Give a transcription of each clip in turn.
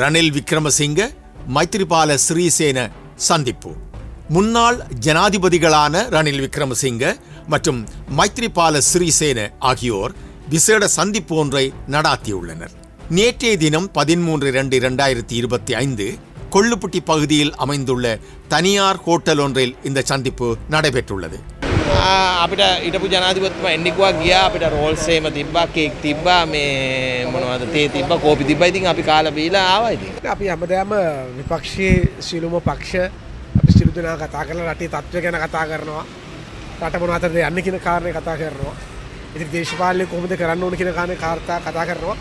ரணில் விக்ரமசிங்க மைத்ரிபால சிறிசேன சந்திப்பு. முன்னாள் ஜனாதிபதிகளான ரணில் விக்ரமசிங்க மற்றும் மைத்ரிபால சிறிசேன ஆகியோர் விசேட சந்திப்பு ஒன்றை நடாத்தியுள்ளனர். நேற்றைய தினம் பதிமூன்று இரண்டு இரண்டாயிரத்தி இருபத்தி ஐந்து கொள்ளுப்பட்டி பகுதியில் அமைந்துள்ள தனியார் ஹோட்டல் ஒன்றில் இந்த சந்திப்பு நடைபெற்றுள்ளது. අපිට ඉටපු ජනාධිපතිතුමා එන්නෙක්වා ගියා අපිට රෝල්සේම තිබ්බා කේක් තිබ්බා මේ මොනවද තේ තිබ්බ කෝපි තිබ්බා. ඉතින් අපි කාලා බීලා ආවා ඉතින්. අපි හැමදෑම විපක්ෂයේ සියලුම පක්ෂ අපි සිරු දෙනා කතා කරලා රටේ තත්ත්වය ගැන කතා කරනවා. රට මොන අතරද යන්න කියන කාරණය කතා කරනවා. ඉතින් දේශපාලනය කොහොමද කරන්න ඕන කියන කාරණේ කාර්තා කතා කරනවා.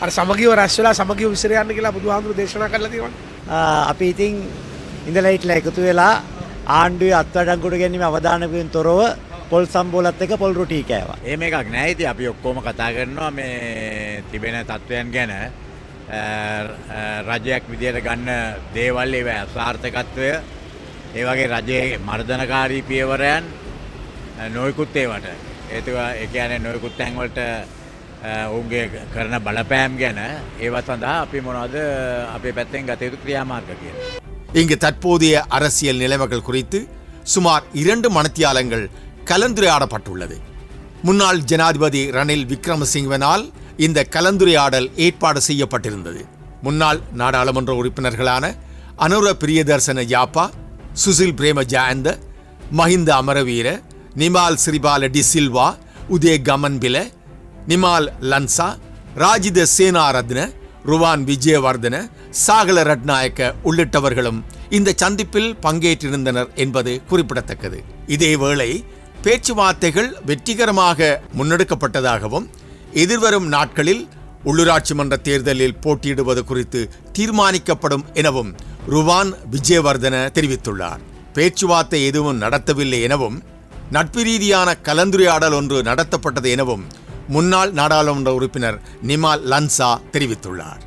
අර සමගිව රැස් වෙලා සමගිව විසිර යන්න කියලා බුදුහාමුදුරු දේශනා කරලා තියෙනවා. අපි ඉතින් ඉඳලා හිටලා එකතු වෙලා ආණ්ඩුවේ අත්වඩංගුට ගැනීම අවධානයෙන් තොරව පොල් සම්බෝලත් එක පොල් රුටී කෑවා. එහෙම එකක් නෑ ඉතින් අපි ඔක්කොම කතා කරනවා මේ තිබෙන තත්ත්වයන් ගැන අ, අ, රජයක් විදියට ගන්න දේවල් ඒව අසාර්ථකත්වය ඒ වගේ රජයේ මර්ධනකාරී පියවරයන් අ, නොයෙකුත් ඒවට ඒතුව ඒ කියන්නේ නොයෙකුත් තැන්වලට අ, ඔවුන්ගේ කරන බලපෑම් ගැන ඒව සඳහා අපි මොනවද අපේ පැත්තෙන් ගත යුතු ක්‍රියාමාර්ග කියලා. இங்கு தற்போதைய அரசியல் நிலைமைகள் குறித்து சுமார் இரண்டு மணத்தியாலங்கள் கலந்துரையாடப்பட்டுள்ளது. முன்னாள் ஜனாதிபதி ரணில் விக்ரமசிங்கவினால் இந்த கலந்துரையாடல் ஏற்பாடு செய்யப்பட்டிருந்தது. முன்னாள் நாடாளுமன்ற உறுப்பினர்களான அனுர பிரியதர்சன யாப்பா சுசில் பிரேம ஜாயந்த மஹிந்த அமரவீர நிமால் சிறிபால டி சில்வா உதய கமன்பில நிமால் லன்சா ராஜித சேனாரத்ன ருவான் விஜயவர்தன சாகல ரட்நாயக்க உள்ளிட்டவர்களும் இந்த சந்திப்பில் பங்கேற்றிருந்தனர் என்பது குறிப்பிடத்தக்கது. இதேவேளை பேச்சுவார்த்தைகள் வெற்றிகரமாக முன்னெடுக்கப்பட்டதாகவும் எதிர்வரும் நாட்களில் உள்ளூராட்சி மன்ற தேர்தலில் போட்டியிடுவது குறித்து தீர்மானிக்கப்படும் எனவும் ருவான் விஜயவர்தன தெரிவித்துள்ளார். பேச்சுவார்த்தை எதுவும் நடத்தவில்லை எனவும் நட்பு ரீதியான கலந்துரையாடல் ஒன்று நடத்தப்பட்டது எனவும் முன்னாள் நாடாளுமன்ற உறுப்பினர் நிமால் லன்சா தெரிவித்துள்ளார்.